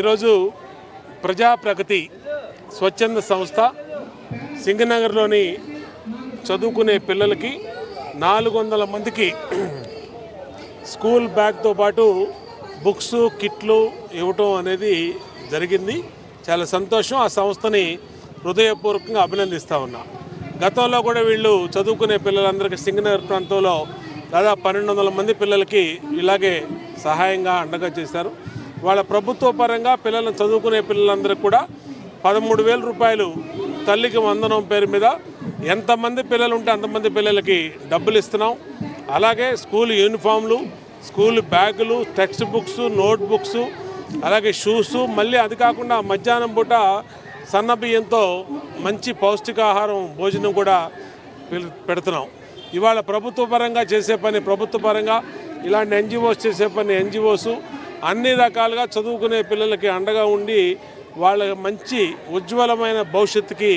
ఈరోజు ప్రజాప్రగతి స్వచ్ఛంద సంస్థ సింగనగర్లోని చదువుకునే పిల్లలకి నాలుగు వందల మందికి స్కూల్ బ్యాగ్తో పాటు బుక్స్ కిట్లు ఇవ్వటం అనేది జరిగింది. చాలా సంతోషం. ఆ సంస్థని హృదయపూర్వకంగా అభినందిస్తూ ఉన్నా. గతంలో కూడా వీళ్ళు చదువుకునే పిల్లలందరికీ సింగనగర్ ప్రాంతంలో దాదాపు పన్నెండు వందల మంది పిల్లలకి ఇలాగే సహాయంగా అండగా చేశారు. వాళ్ళ ప్రభుత్వ పరంగా పిల్లలను చదువుకునే పిల్లలందరికీ కూడా పదమూడు వేల రూపాయలు తల్లికి వందనం పేరు మీద ఎంతమంది పిల్లలు ఉంటే అంతమంది పిల్లలకి డబ్బులు ఇస్తున్నాం. అలాగే స్కూల్ యూనిఫామ్లు స్కూల్ బ్యాగులు టెక్స్ట్ బుక్స్ నోట్ బుక్స్ అలాగే షూస్ మళ్ళీ అది కాకుండా మధ్యాహ్నం పూట సన్న బియ్యంతో మంచి పౌష్టికాహారం భోజనం కూడా పెడుతున్నాం. ఇవాళ ప్రభుత్వ పరంగా చేసే పని ప్రభుత్వ పరంగా ఇలాంటి ఎన్జిఓస్ చేసే పని ఎన్జిఓస్ అన్ని రకాలుగా చదువుకునే పిల్లలకి అండగా ఉండి వాళ్ళ మంచి ఉజ్వలమైన భవిష్యత్తుకి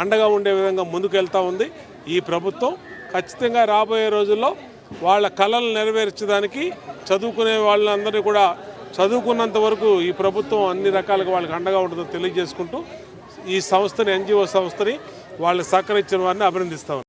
అండగా ఉండే విధంగా ముందుకెళ్తూ ఉంది. ఈ ప్రభుత్వం ఖచ్చితంగా రాబోయే రోజుల్లో వాళ్ళ కళలు నెరవేర్చడానికి చదువుకునే వాళ్ళందరినీ కూడా చదువుకున్నంత వరకు ఈ ప్రభుత్వం అన్ని రకాలుగా వాళ్ళకి అండగా ఉంటుందో తెలియజేసుకుంటూ ఈ సంస్థని ఎన్జిఓ సంస్థని వాళ్ళు సహకరించిన వారిని అభినందిస్తాం